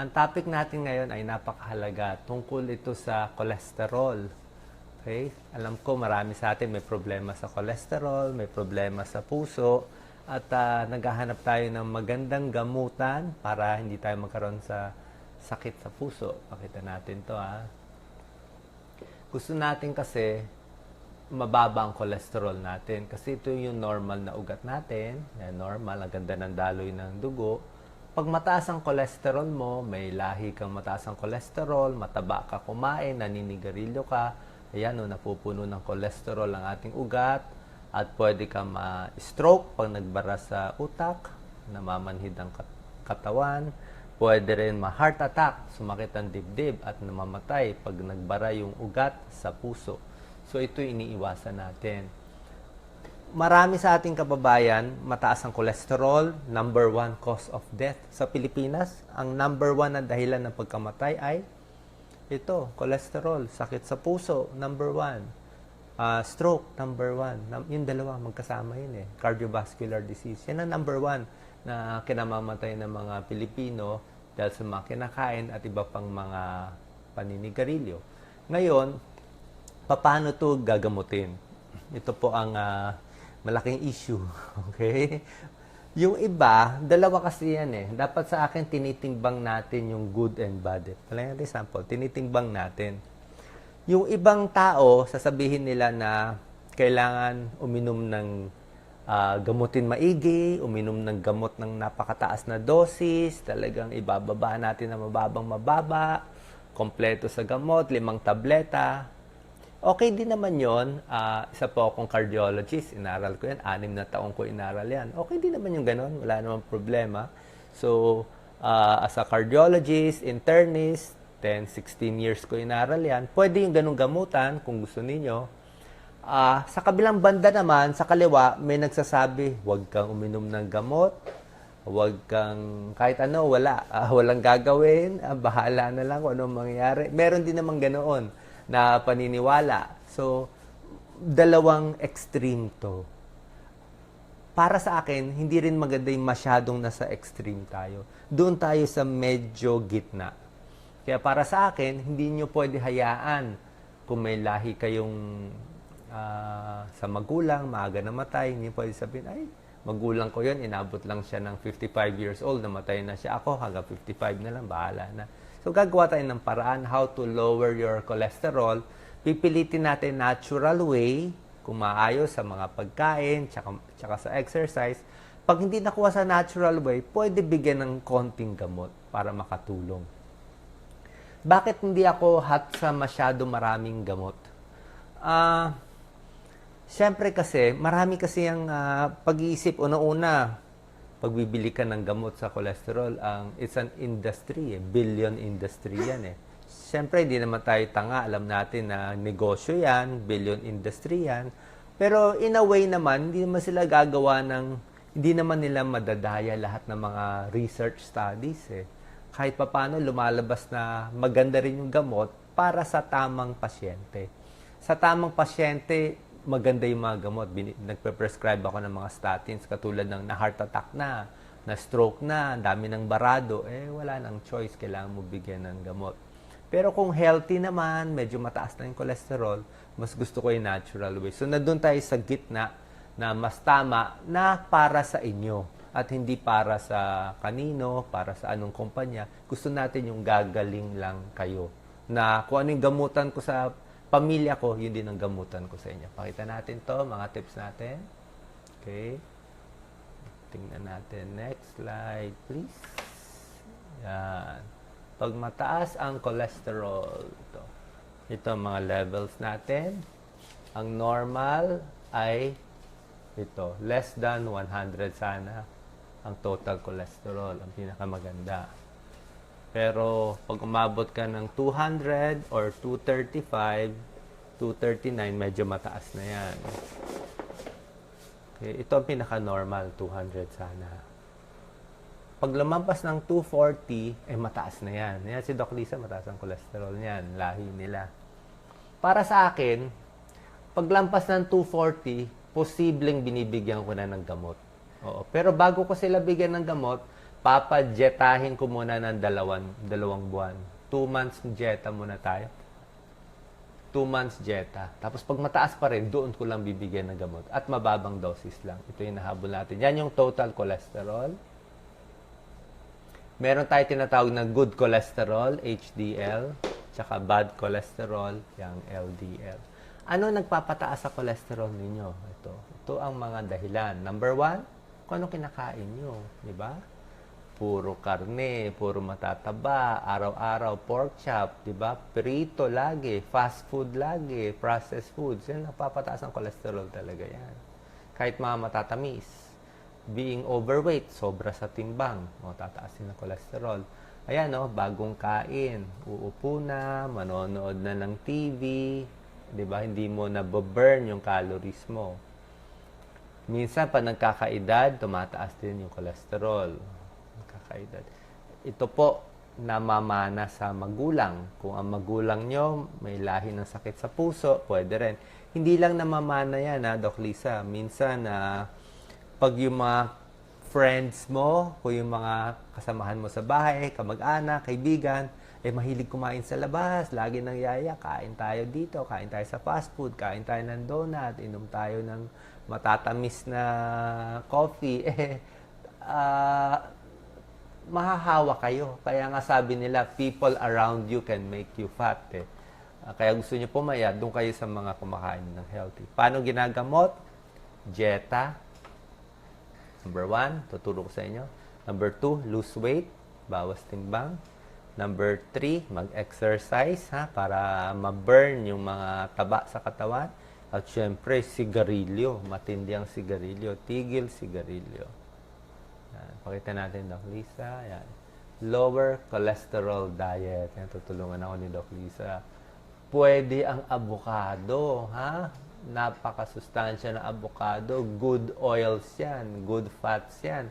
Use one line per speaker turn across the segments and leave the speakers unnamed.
Ang topic natin ngayon ay napakahalaga tungkol ito sa cholesterol. Okay? Alam ko marami sa atin may problema sa cholesterol, may problema sa puso, at ah, naghahanap tayo ng magandang gamutan para hindi tayo magkaroon sa sakit sa puso. Pakita natin to ha. Gusto natin kasi mababa ang cholesterol natin kasi ito yung normal na ugat natin. Yan, normal, ang ganda ng daloy ng dugo. Pag mataas ang cholesterol mo, may lahi kang mataas ang cholesterol, mataba ka kumain, naninigarilyo ka, ayan, no, napupuno ng cholesterol ang ating ugat at pwede ka ma-stroke pag nagbara sa utak, namamanhid ang kat- katawan, pwede rin ma-heart attack, sumakit ang dibdib at namamatay pag nagbara yung ugat sa puso. So ito iniiwasan natin. Marami sa ating kababayan, mataas ang cholesterol, number one cause of death sa Pilipinas. Ang number one na dahilan ng pagkamatay ay ito, cholesterol, sakit sa puso, number one. Ah, stroke, number one. Yung dalawa, magkasama yun eh. Cardiovascular disease. Yan ang number one na kinamamatay ng mga Pilipino dahil sa mga kinakain at iba pang mga paninigarilyo. Ngayon, paano to gagamutin? Ito po ang ah, malaking issue. Okay? Yung iba, dalawa kasi yan eh. Dapat sa akin, tinitimbang natin yung good and bad. Palagyan natin example, tinitimbang natin. Yung ibang tao, sasabihin nila na kailangan uminom ng ah, gamutin maigi, uminom ng gamot ng napakataas na dosis, talagang ibababa natin na mababang mababa, kompleto sa gamot, limang tableta. Okay din naman yon. Ah, isa po akong cardiologist. Inaral ko yan. Anim na taong ko inaral yan. Okay din naman yung ganun. Wala namang problema. So, ah, as a cardiologist, internist, 10, 16 years ko inaral yan. Pwede yung ganung gamutan kung gusto ninyo. Ah, sa kabilang banda naman, sa kaliwa, may nagsasabi, huwag kang uminom ng gamot, huwag kang, kahit ano, wala, Ah, walang gagawin, Ah, bahala na lang kung anong mangyayari. Meron din naman ganoon na paniniwala. So, dalawang extreme to. Para sa akin, hindi rin maganda yung masyadong nasa extreme tayo. Doon tayo sa medyo gitna. Kaya para sa akin, hindi nyo pwede hayaan kung may lahi kayong ah, sa magulang, maaga namatay, hindi pwede sabihin, ay, magulang ko yon inabot lang siya ng 55 years old, namatay na siya. Ako, hanggang 55 na lang, bahala na. So, gagawa tayo ng paraan how to lower your cholesterol. Pipilitin natin natural way, kung maayos sa mga pagkain, tsaka, tsaka sa exercise. Pag hindi nakuha sa natural way, pwede bigyan ng konting gamot para makatulong. Bakit hindi ako hot sa masyado maraming gamot? Ah, Siyempre kasi, marami kasi ang ah, pag-iisip. Una-una, pagbibili ka ng gamot sa cholesterol, ang it's an industry, eh. billion industry yan eh. Siyempre, hindi naman tayo tanga. Alam natin na negosyo yan, billion industry yan. Pero in a way naman, hindi naman sila gagawa ng, hindi naman nila madadaya lahat ng mga research studies eh. Kahit papano lumalabas na maganda rin yung gamot para sa tamang pasyente. Sa tamang pasyente, maganda yung mga gamot. Bini- nagpe-prescribe ako ng mga statins katulad ng na heart attack na, na stroke na, dami ng barado, eh wala nang choice, kailangan mo bigyan ng gamot. Pero kung healthy naman, medyo mataas na yung cholesterol, mas gusto ko yung natural way. So, na doon tayo sa gitna na mas tama na para sa inyo at hindi para sa kanino, para sa anong kumpanya. Gusto natin yung gagaling lang kayo. Na kung ano yung gamutan ko sa pamilya ko, yun din ang gamutan ko sa inyo. Pakita natin to, mga tips natin. Okay. Tingnan natin. Next slide, please. Yan. Pag mataas ang cholesterol, ito. Ito mga levels natin. Ang normal ay ito, less than 100 sana ang total cholesterol, ang pinakamaganda. Pero pag umabot ka ng 200 or 235, 239, medyo mataas na yan. Okay, ito ang pinaka-normal, 200 sana. Pag lumampas ng 240, eh mataas na yan. Yan si Doc Lisa, mataas ang cholesterol niyan, lahi nila. Para sa akin, pag lampas ng 240, posibleng binibigyan ko na ng gamot. Oo. Pero bago ko sila bigyan ng gamot, papadyetahin ko muna ng dalawan, dalawang buwan. Two months jeta muna tayo. Two months jeta. Tapos pag mataas pa rin, doon ko lang bibigyan ng gamot. At mababang dosis lang. Ito yung nahabol natin. Yan yung total cholesterol. Meron tayo tinatawag na good cholesterol, HDL, tsaka bad cholesterol, yung LDL. Ano nagpapataas sa cholesterol ninyo? Ito. Ito ang mga dahilan. Number one, kung ano kinakain nyo. Di ba? Puro karne, puro matataba, araw-araw pork chop, di ba? Prito lagi, fast food lagi, processed foods. Yan, nagpapataas ng cholesterol talaga yan. Kahit mga matatamis being overweight, sobra sa timbang, o tataasin ng cholesterol. Ayan, no, bagong kain, uupo na, manonood na ng TV, 'di ba? Hindi mo na burn yung calories mo. Minsan pa nagkakaedad, tumataas din yung cholesterol. Nagkakaedad. Ito po namamana sa magulang. Kung ang magulang nyo may lahi ng sakit sa puso, pwede rin. Hindi lang namamana yan, ha, Doc Lisa. Minsan, na pag yung mga friends mo, kung yung mga kasamahan mo sa bahay, kamag-anak, kaibigan, eh mahilig kumain sa labas, lagi nang yaya, kain tayo dito, kain tayo sa fast food, kain tayo ng donut, inom tayo ng matatamis na coffee, eh, ah, mahahawa kayo. Kaya nga sabi nila, people around you can make you fat. Eh. Ah, kaya gusto niyo pumayat, doon kayo sa mga kumakain ng healthy. Paano ginagamot? Dieta. Number one, tuturo ko sa inyo. Number two, lose weight. Bawas timbang. Number three, mag-exercise ha, para ma-burn yung mga taba sa katawan. At syempre, sigarilyo. Matindi ang sigarilyo. Tigil sigarilyo. Pakita natin, Doc Lisa. Yan. Lower cholesterol diet. Yan, tutulungan ako ni Doc Lisa. Pwede ang avocado, ha? Napakasustansya na avocado. Good oils yan. Good fats yan.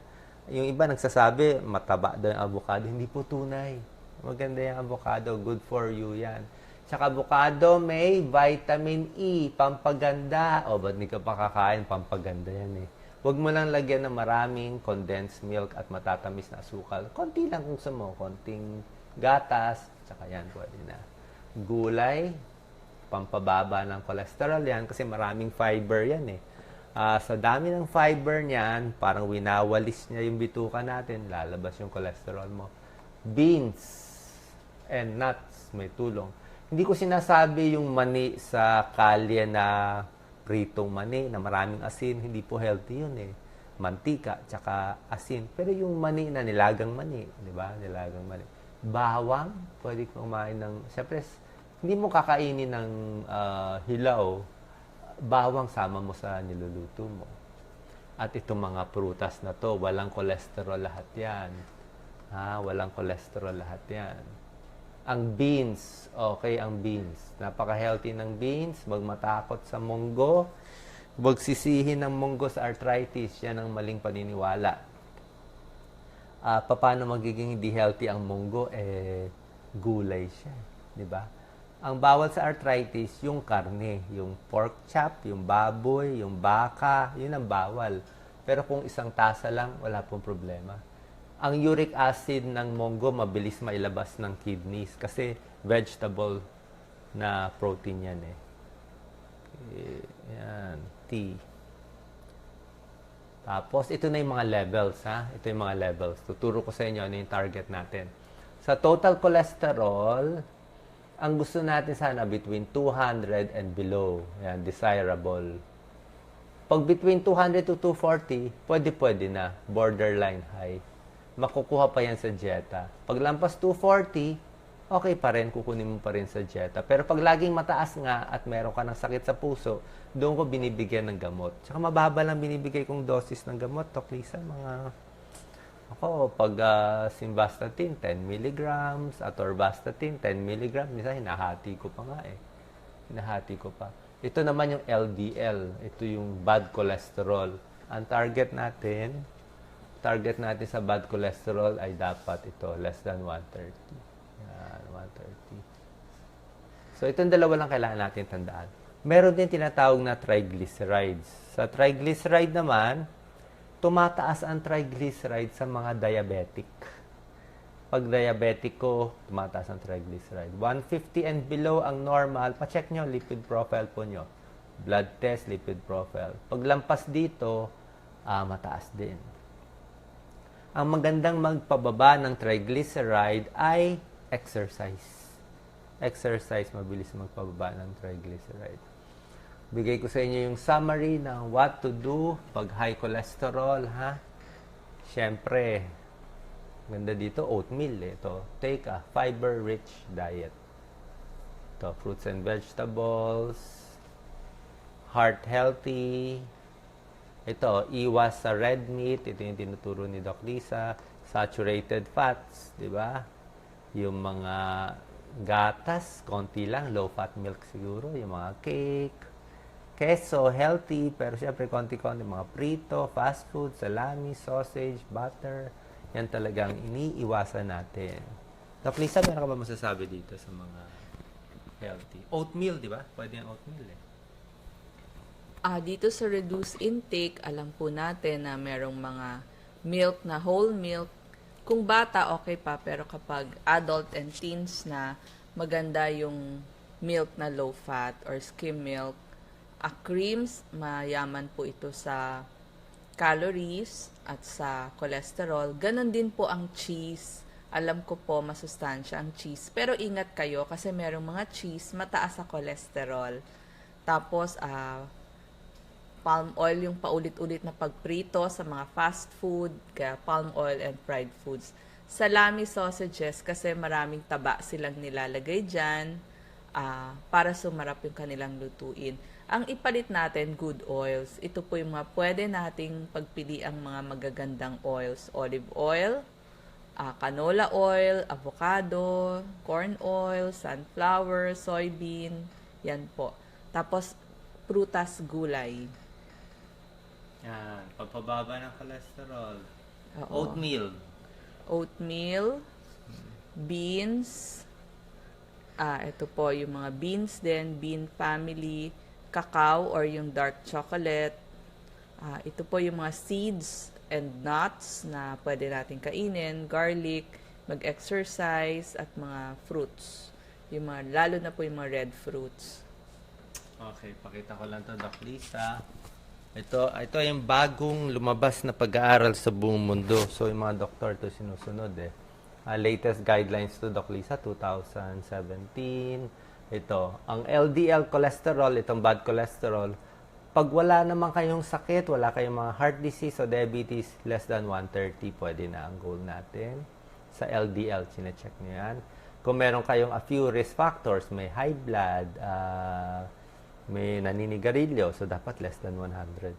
Yung iba nagsasabi, mataba daw yung avocado. Hindi po tunay. Maganda yung avocado. Good for you yan. Tsaka avocado may vitamin E, pampaganda. O, ba't hindi ka pa? Pampaganda yan eh. Huwag mo lang lagyan ng maraming condensed milk at matatamis na asukal. Konti lang kung sa mo. Konting gatas. Tsaka yan, pwede na. Gulay, pampababa ng cholesterol yan kasi maraming fiber yan eh. Ah, sa dami ng fiber niyan, parang winawalis niya yung bituka natin, lalabas yung cholesterol mo. Beans and nuts, may tulong. Hindi ko sinasabi yung mani sa kalye na pritong mani na maraming asin, hindi po healthy yun eh. Mantika, tsaka asin. Pero yung mani na nilagang mani, di ba? Nilagang mani. Bawang, pwede kumain ng, syempre, hindi mo kakainin ng ah, hilaw, bawang sama mo sa niluluto mo. At itong mga prutas na to, walang kolesterol lahat yan. Ha, walang kolesterol lahat yan. Ang beans, okay ang beans. Napaka-healthy ng beans. Huwag matakot sa munggo. Huwag sisihin ng munggo sa arthritis. Yan ang maling paniniwala. Ah, paano magiging hindi healthy ang munggo? Eh, gulay siya. Di ba? Ang bawal sa arthritis, yung karne, yung pork chop, yung baboy, yung baka, yun ang bawal. Pero kung isang tasa lang, wala pong problema. Ang uric acid ng munggo mabilis mailabas ng kidneys kasi vegetable na protein yan eh. Eh, Yan, T. Tapos, ito na yung mga levels, ha? Ito yung mga levels. Tuturo ko sa inyo ano yung target natin. Sa total cholesterol, ang gusto natin sana between 200 and below. Yan, desirable. Pag between 200 to 240, pwede-pwede na. Borderline high. Makukuha pa yan sa dieta. Pag lampas 240, okay pa rin, kukunin mo pa rin sa dieta. Pero pag laging mataas nga at meron ka ng sakit sa puso, doon ko binibigyan ng gamot. Tsaka mababa lang binibigay kong dosis ng gamot, Tok Lisa, mga ako, pag uh, simvastatin, 10 milligrams, atorvastatin, 10 milligrams, minsan hinahati ko pa nga eh. Hinahati ko pa. Ito naman yung LDL. Ito yung bad cholesterol. Ang target natin, target natin sa bad cholesterol ay dapat ito, less than 130. Yan, 130. So, itong dalawa lang kailangan natin tandaan. Meron din tinatawag na triglycerides. Sa triglyceride naman, tumataas ang triglyceride sa mga diabetic. Pag diabetic ko, tumataas ang triglyceride. 150 and below ang normal. Pa-check nyo lipid profile po nyo. Blood test, lipid profile. Pag lampas dito, ah, mataas din. Ang magandang magpababa ng triglyceride ay exercise. Exercise, mabilis magpababa ng triglyceride. Bigay ko sa inyo yung summary ng what to do pag high cholesterol, ha? Siyempre, ganda dito, oatmeal. eh. Ito, take a fiber-rich diet. Ito, fruits and vegetables, heart healthy. Ito, iwas sa red meat. Ito yung tinuturo ni Doc Lisa. Saturated fats, di ba? Yung mga gatas, konti lang. Low-fat milk siguro. Yung mga cake. Keso, healthy, pero syempre konti-konti. Mga prito, fast food, salami, sausage, butter. Yan talagang iniiwasan natin. Doc Lisa, meron ka ba masasabi dito sa mga healthy? Oatmeal, di ba? Pwede yung oatmeal eh.
Ah, dito sa reduced intake, alam po natin na merong mga milk na whole milk. Kung bata, okay pa. Pero kapag adult and teens na, maganda yung milk na low fat or skim milk. Ah, creams, mayaman po ito sa calories at sa cholesterol. Ganon din po ang cheese. Alam ko po, masustansya ang cheese. Pero ingat kayo kasi merong mga cheese mataas sa cholesterol. Tapos, ah, palm oil yung paulit-ulit na pagprito sa mga fast food, kaya palm oil and fried foods. Salami sausages kasi maraming taba silang nilalagay dyan ah, para sumarap yung kanilang lutuin. Ang ipalit natin, good oils. Ito po yung mga pwede nating pagpili ang mga magagandang oils. Olive oil, ah, canola oil, avocado, corn oil, sunflower, soybean, yan po. Tapos, prutas, gulay.
Yan, pagpababa ng cholesterol.
Oo.
Oatmeal.
Oatmeal, beans, ah, ito po yung mga beans din, bean family, cacao or yung dark chocolate. Ah, ito po yung mga seeds and nuts na pwede natin kainin, garlic, mag-exercise, at mga fruits. Yung mga, lalo na po yung mga red fruits.
Okay, pakita ko lang to Doc Lisa. Ito, ito yung bagong lumabas na pag-aaral sa buong mundo. So, yung mga doktor to sinusunod eh. Ah, latest guidelines to Doc Lisa, 2017. Ito, ang LDL cholesterol, itong bad cholesterol, pag wala naman kayong sakit, wala kayong mga heart disease o diabetes, less than 130, pwede na ang goal natin. Sa LDL, chinecheck nyo yan. Kung meron kayong a few risk factors, may high blood, ah, may naninigarilyo, so dapat less than 100.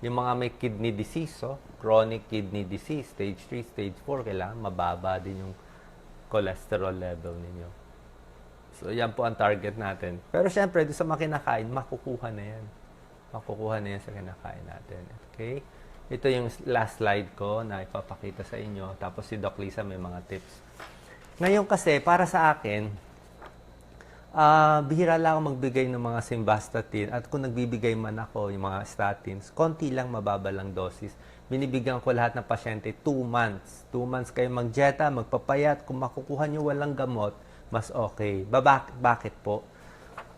Yung mga may kidney disease, oh, chronic kidney disease, stage 3, stage 4, kailangan mababa din yung cholesterol level ninyo. So, yan po ang target natin. Pero syempre, doon sa mga kinakain, makukuha na yan. Makukuha na yan sa kinakain natin. Okay? Ito yung last slide ko na ipapakita sa inyo. Tapos si Doc Lisa may mga tips. Ngayon kasi, para sa akin, Ah, bihira lang ako magbigay ng mga simvastatin at kung nagbibigay man ako yung mga statins, konti lang mababa lang dosis. Binibigyan ko lahat ng pasyente 2 months. 2 months kayo magjeta, magpapayat. Kung makukuha nyo walang gamot, mas okay. Ba, bak- bakit po?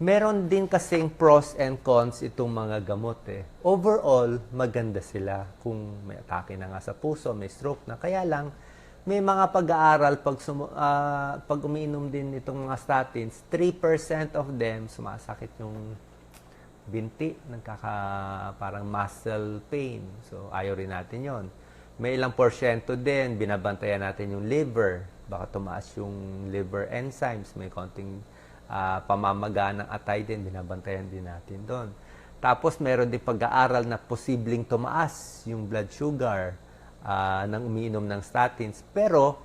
Meron din kasing pros and cons itong mga gamot eh. Overall, maganda sila. Kung may atake na nga sa puso, may stroke na. Kaya lang, may mga pag-aaral pag, sumu- ah, pag umiinom din itong mga statins, 3% of them sumasakit yung binti, nagkaka parang muscle pain. So ayaw rin natin 'yon. May ilang porsyento din binabantayan natin yung liver. Baka tumaas yung liver enzymes, may konting ah, pamamaga ng atay din, binabantayan din natin doon. Tapos meron din pag-aaral na posibleng tumaas yung blood sugar ah, ng umiinom ng statins. Pero,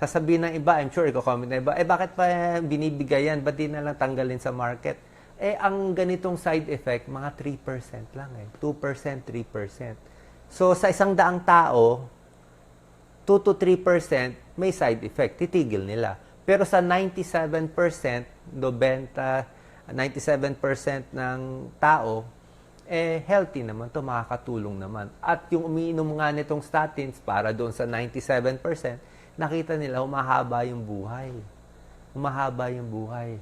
sasabihin ng iba, I'm sure, i-comment na iba, eh bakit pa binibigay yan? Ba't di na lang tanggalin sa market? Eh, ang ganitong side effect, mga 3% lang eh. 2%, 3%. So, sa isang daang tao, 2 to 3% may side effect. Titigil nila. Pero sa 97%, 90, 97% ng tao, eh healthy naman to makakatulong naman. At yung umiinom nga nitong statins para doon sa 97%, nakita nila humahaba yung buhay. Humahaba yung buhay.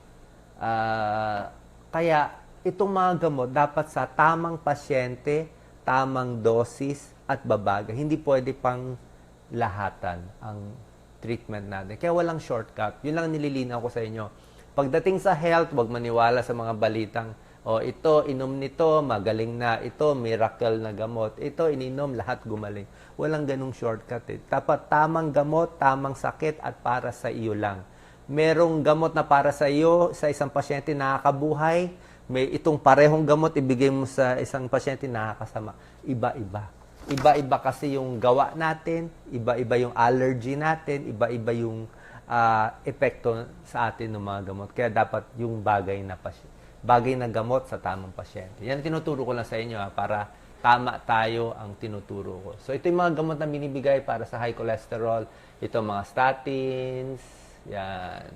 Ah, kaya itong mga gamot dapat sa tamang pasyente, tamang dosis at babaga. Hindi pwede pang lahatan ang treatment natin. Kaya walang shortcut. Yun lang nililinaw ko sa inyo. Pagdating sa health, wag maniwala sa mga balitang, o ito, inom nito, magaling na. Ito, miracle na gamot. Ito, ininom, lahat gumaling. Walang ganong shortcut eh. Dapat tamang gamot, tamang sakit at para sa iyo lang. Merong gamot na para sa iyo, sa isang pasyente nakakabuhay. May itong parehong gamot ibigay mo sa isang pasyente nakakasama. Iba-iba. Iba-iba kasi yung gawa natin, iba-iba yung allergy natin, iba-iba yung ah, epekto sa atin ng mga gamot. Kaya dapat yung bagay na pasy- bagay na gamot sa tamang pasyente. Yan tinuturo ko lang sa inyo ha, para tama tayo ang tinuturo ko. So ito yung mga gamot na binibigay para sa high cholesterol. Ito mga statins, yan.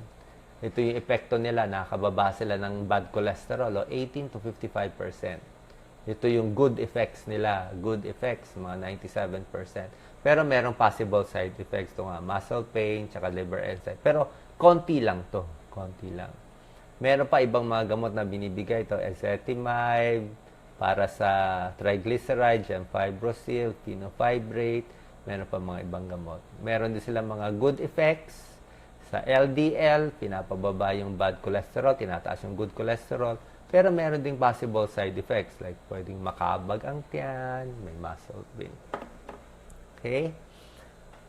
Ito yung epekto nila, nakababa sila ng bad cholesterol, o 18 to 55%. Ito yung good effects nila, good effects, mga 97%. Pero merong possible side effects to nga, muscle pain, tsaka liver enzyme. Pero konti lang to, konti lang. Meron pa ibang mga gamot na binibigay ito, ezetimibe, para sa triglycerides, yan, fibrosil, fenofibrate, meron pa mga ibang gamot. Meron din sila mga good effects sa LDL, pinapababa yung bad cholesterol, tinataas yung good cholesterol, pero meron ding possible side effects like pwedeng makabag ang tiyan, may muscle pain. Okay?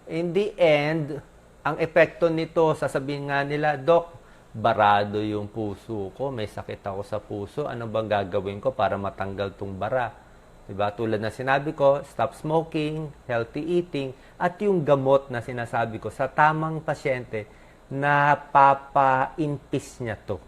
In the end, ang epekto nito, sasabihin nga nila, Dok, barado yung puso ko, may sakit ako sa puso, ano bang gagawin ko para matanggal tong bara? Diba? Tulad na sinabi ko, stop smoking, healthy eating, at yung gamot na sinasabi ko sa tamang pasyente, napapa-impis niya to.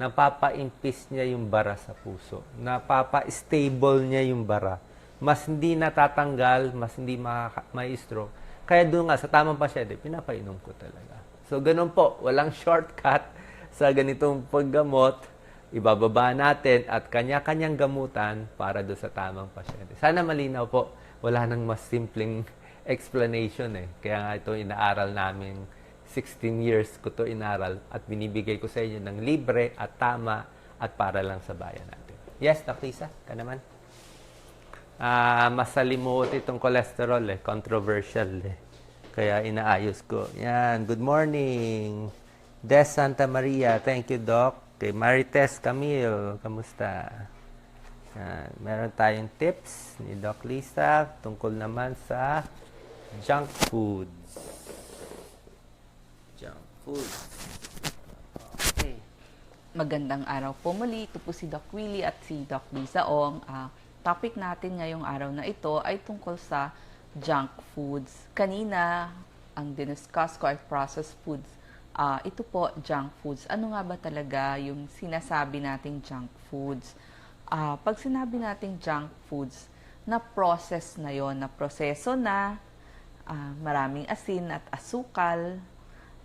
Napapa-impis niya yung bara sa puso. Napapa-stable niya yung bara. Mas hindi natatanggal, mas hindi makaka- may stroke. Kaya doon nga, sa tamang pasyente, pinapainom ko talaga. So, ganun po. Walang shortcut sa ganitong paggamot. Ibababa natin at kanya-kanyang gamutan para doon sa tamang pasyente. Sana malinaw po. Wala nang mas simpleng explanation eh. Kaya nga ito inaaral namin 16 years ko to inaral at binibigay ko sa inyo ng libre at tama at para lang sa bayan natin. Yes, Dr. Lisa, ka naman. Ah, masalimuot itong cholesterol eh, controversial eh. Kaya inaayos ko. Yan, good morning. Des Santa Maria, thank you Doc. Kay Marites Camille, kamusta? Yan, meron tayong tips ni Doc Lisa tungkol naman sa junk foods. Junk foods. Okay.
Magandang araw po muli. Ito po si Doc Willie at si Doc Lisa Ong. Ah, topic natin ngayong araw na ito ay tungkol sa junk foods. Kanina, ang diniscuss ko ay processed foods. Ah, ito po, junk foods. Ano nga ba talaga yung sinasabi nating junk foods? Ah, pag sinabi nating junk foods, na process na yon na proseso na, ah, maraming asin at asukal,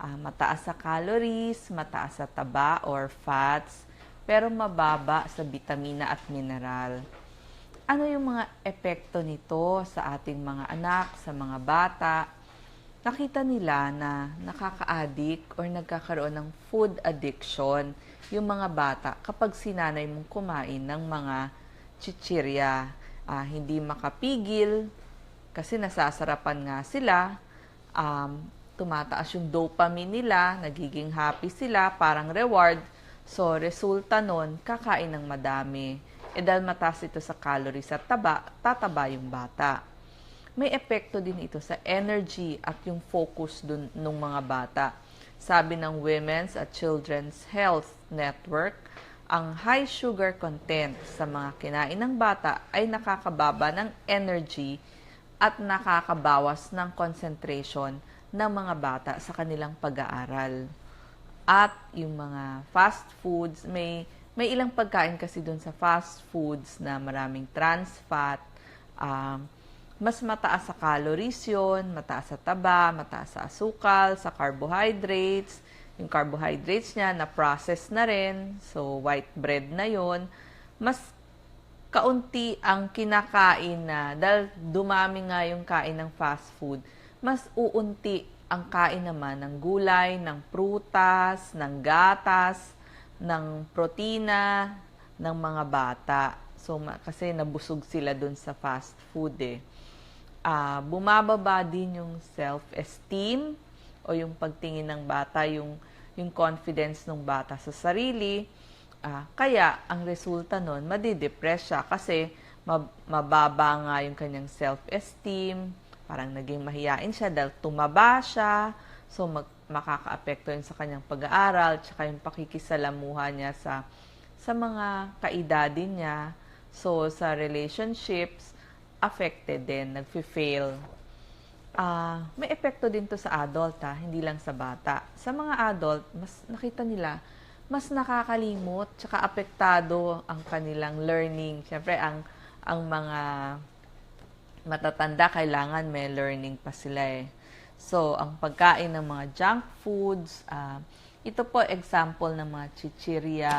ah, mataas sa calories, mataas sa taba or fats, pero mababa sa bitamina at mineral. Ano yung mga epekto nito sa ating mga anak, sa mga bata? Nakita nila na nakaka-addict or nagkakaroon ng food addiction yung mga bata kapag sinanay mong kumain ng mga chichirya. Ah, hindi makapigil kasi nasasarapan nga sila, um, tumataas yung dopamine nila, nagiging happy sila, parang reward. So, resulta nun, kakain ng madami. E dahil mataas ito sa calories at taba, tataba yung bata. May epekto din ito sa energy at yung focus dun ng mga bata. Sabi ng Women's at Children's Health Network, ang high sugar content sa mga kinain ng bata ay nakakababa ng energy at nakakabawas ng concentration ng mga bata sa kanilang pag-aaral. At yung mga fast foods, may may ilang pagkain kasi doon sa fast foods na maraming trans fat, um, mas mataas sa calories yun, mataas sa taba, mataas sa asukal, sa carbohydrates, yung carbohydrates niya na process na rin, so white bread na yon mas kaunti ang kinakain na, dahil dumami nga yung kain ng fast food, mas uunti ang kain naman ng gulay, ng prutas, ng gatas, ng protina, ng mga bata. So, kasi nabusog sila dun sa fast food eh. Ah, bumababa din yung self-esteem o yung pagtingin ng bata, yung, yung confidence ng bata sa sarili. Ah, kaya, ang resulta nun, madidepress siya kasi mab- mababa nga yung kanyang self-esteem, parang naging mahiyain siya dahil tumaba siya, so mag- makaka-apekto yun sa kanyang pag-aaral, tsaka yung pakikisalamuha niya sa, sa mga kaedadin niya. So, sa relationships, affected din, nagfi-fail. Ah, may epekto din to sa adult ha, hindi lang sa bata. Sa mga adult, mas nakita nila, mas nakakalimot, tsaka apektado ang kanilang learning. Siyempre, ang, ang mga matatanda, kailangan may learning pa sila eh. So, ang pagkain ng mga junk foods, ah, ito po example ng mga chichirya,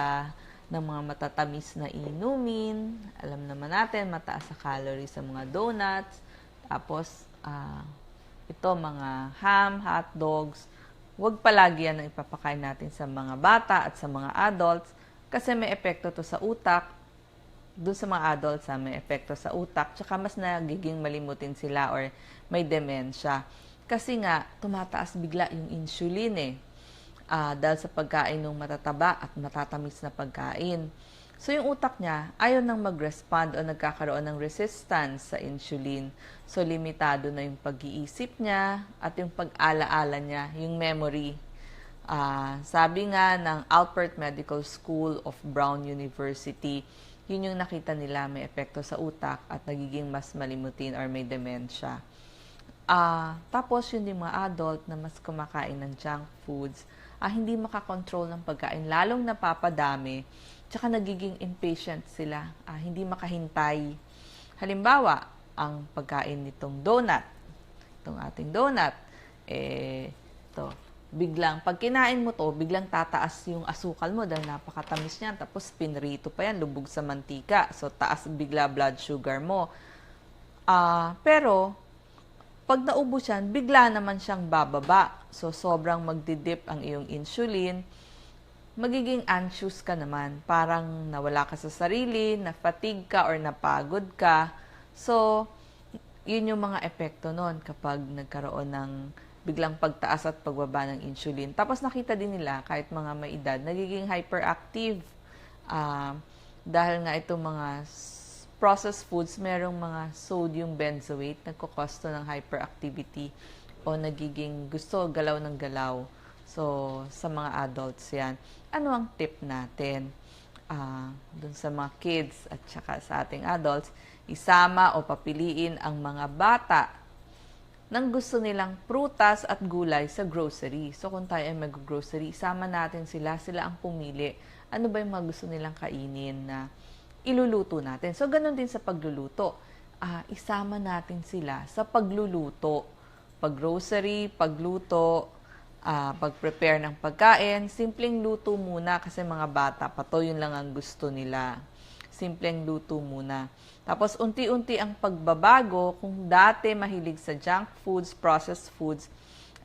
ng mga matatamis na inumin. Alam naman natin, mataas sa calories sa mga donuts. Tapos, ah, ito mga ham, hot dogs. Huwag palagi yan ang ipapakain natin sa mga bata at sa mga adults kasi may epekto to sa utak. Doon sa mga adults, ha, may epekto sa utak. Tsaka mas nagiging malimutin sila or may demensya. Kasi nga, tumataas bigla yung insulin eh. Ah, dahil sa pagkain ng matataba at matatamis na pagkain. So, yung utak niya, ayaw nang mag-respond o nagkakaroon ng resistance sa insulin. So, limitado na yung pag-iisip niya at yung pag-alaala niya, yung memory. Ah, sabi nga ng Alpert Medical School of Brown University, yun yung nakita nila may epekto sa utak at nagiging mas malimutin or may dementia. Ah, tapos yun yung mga adult na mas kumakain ng junk foods, ah, hindi makakontrol ng pagkain, lalong napapadami, tsaka nagiging impatient sila, ah, hindi makahintay. Halimbawa, ang pagkain nitong donut, itong ating donut, eh, to, biglang, pag kinain mo to, biglang tataas yung asukal mo dahil napakatamis niyan. Tapos, pinrito pa yan, lubog sa mantika. So, taas bigla blood sugar mo. Ah, pero, pag naubos yan, bigla naman siyang bababa. So, sobrang magdidip ang iyong insulin. Magiging anxious ka naman. Parang nawala ka sa sarili, na-fatigue ka or napagod ka. So, yun yung mga epekto nun kapag nagkaroon ng biglang pagtaas at pagbaba ng insulin. Tapos nakita din nila, kahit mga may edad, nagiging hyperactive. Ah, dahil nga itong mga processed foods, merong mga sodium benzoate, nagkokosto ng hyperactivity o nagiging gusto galaw ng galaw. So, sa mga adults yan. Ano ang tip natin? Ah, dun sa mga kids at saka sa ating adults, isama o papiliin ang mga bata nang gusto nilang prutas at gulay sa grocery. So, kung tayo ay mag-grocery, isama natin sila, sila ang pumili. Ano ba yung mga gusto nilang kainin na iluluto natin. So, ganun din sa pagluluto. Ah, isama natin sila sa pagluluto. Pag-grocery, pagluto, ah, pag-prepare ng pagkain, simpleng luto muna kasi mga bata, pato yun lang ang gusto nila. Simpleng luto muna. Tapos unti-unti ang pagbabago, kung dati mahilig sa junk foods, processed foods,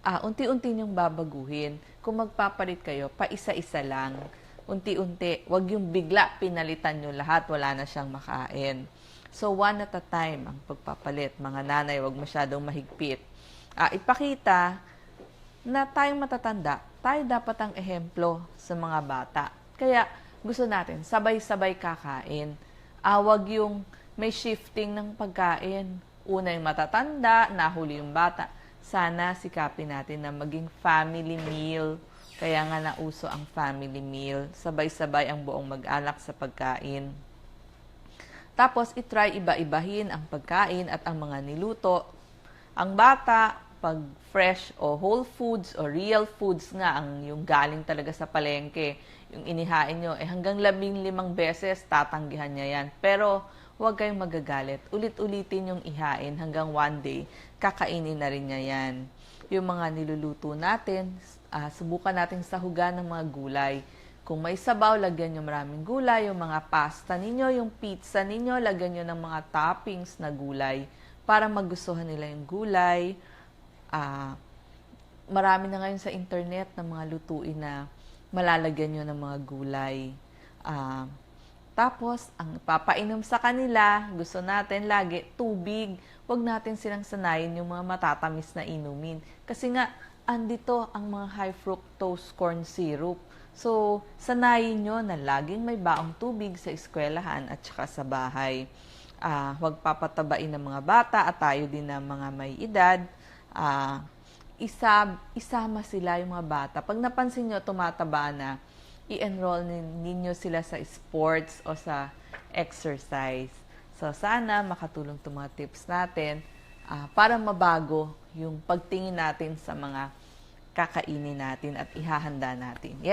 ah, unti-unti niyong babaguhin. Kung magpapalit kayo, pa-isa-isa lang. Unti-unti, wag yung bigla pinalitan nyo lahat, wala na siyang makain. So, one at a time ang pagpapalit. Mga nanay, wag masyadong mahigpit. Ah, ipakita na tayong matatanda, tayo dapat ang ehemplo sa mga bata. Kaya gusto natin sabay-sabay kakain. Awag yung may shifting ng pagkain. Una yung matatanda, nahuli yung bata. Sana sikapin natin na maging family meal. Kaya nga nauso ang family meal. Sabay-sabay ang buong mag-anak sa pagkain. Tapos, itry iba-ibahin ang pagkain at ang mga niluto. Ang bata, pag fresh o whole foods o real foods nga, ang yung galing talaga sa palengke, yung inihain nyo, eh hanggang labing limang beses, tatanggihan niya yan. Pero, huwag kayong magagalit. Ulit-ulitin yung ihain hanggang one day, kakainin na rin niya yan. Yung mga niluluto natin, ah, subukan natin sahugan ng mga gulay. Kung may sabaw, lagyan nyo maraming gulay. Yung mga pasta ninyo, yung pizza ninyo, lagyan nyo ng mga toppings na gulay para magustuhan nila yung gulay. Ah, marami na ngayon sa internet ng mga lutuin na malalagyan nyo ng mga gulay. Ah, tapos, ang papainom sa kanila, gusto natin lagi, tubig. Huwag natin silang sanayin yung mga matatamis na inumin. Kasi nga, andito ang mga high fructose corn syrup. So, sanayin nyo na laging may baong tubig sa eskwelahan at saka sa bahay. Ah, huwag papatabain ng mga bata at tayo din ng mga may edad. Ah, isa, isama sila yung mga bata. Pag napansin nyo tumataba na, i-enroll nin- ninyo sila sa sports o sa exercise. So, sana makatulong itong mga tips natin ah, para mabago yung pagtingin natin sa mga kakainin natin at ihahanda natin.